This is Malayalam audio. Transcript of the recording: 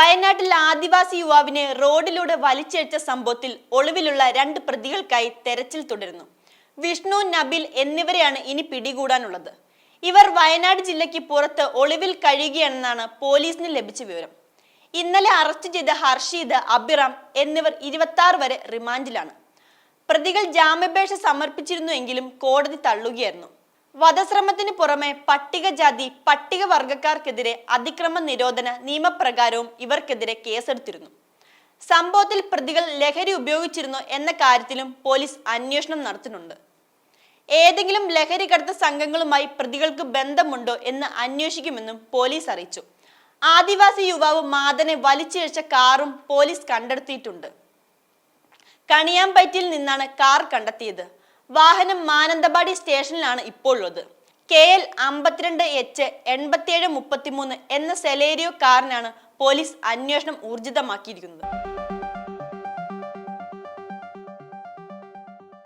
വയനാട്ടിൽ ആദിവാസി യുവാവിനെ റോഡിലൂടെ വലിച്ചിഴച്ച സംഭവത്തിൽ ഒളിവിലുള്ള രണ്ട് പ്രതികൾക്കായി തെരച്ചിൽ തുടരുന്നു. വിഷ്ണു നബിൽ എന്നിവരെയാണ് ഇനി പിടികൂടാനുള്ളത്. ഇവർ വയനാട് ജില്ലയ്ക്ക് പുറത്ത് ഒളിവിൽ കഴിയുകയാണെന്നാണ് പോലീസിന് ലഭിച്ച വിവരം. ഇന്നലെ അറസ്റ്റ് ചെയ്ത ഹർഷീദ് അബിറാം എന്നിവർ ഇരുപത്തി വരെ റിമാൻഡിലാണ്. പ്രതികൾ ജാമ്യാപേക്ഷ സമർപ്പിച്ചിരുന്നുവെങ്കിലും കോടതി തള്ളുകയായിരുന്നു. വധശ്രമത്തിന് പുറമെ പട്ടികജാതി പട്ടികവർഗക്കാർക്കെതിരെ അതിക്രമ നിരോധന നിയമപ്രകാരവും ഇവർക്കെതിരെ കേസെടുത്തിരുന്നു. സംഭവത്തിൽ പ്രതികൾ ലഹരി ഉപയോഗിച്ചിരുന്നു എന്ന കാര്യത്തിലും പോലീസ് അന്വേഷണം നടത്തുന്നുണ്ട്. ഏതെങ്കിലും ലഹരി കടത്ത സംഘങ്ങളുമായി പ്രതികൾക്ക് ബന്ധമുണ്ടോ എന്ന് അന്വേഷിക്കുമെന്നും പോലീസ് അറിയിച്ചു. ആദിവാസി യുവാവ് മാതനെ വലിച്ചിഴച്ച കാറും പോലീസ് കണ്ടെടുത്തിയിട്ടുണ്ട് കണിയാമ്പയറ്റിൽ നിന്നാണ് കാർ കണ്ടെത്തിയത്. വാഹനം മാനന്തവാടി സ്റ്റേഷനിലാണ് ഇപ്പോൾ ഉള്ളത് കെ എൽ അമ്പത്തിരണ്ട് എച്ച് എൺപത്തിയേഴ് മുപ്പത്തിമൂന്ന് എന്ന സെലേരിയോ കാറിനാണ് പോലീസ് അന്വേഷണം ഊർജിതമാക്കിയിരിക്കുന്നത്.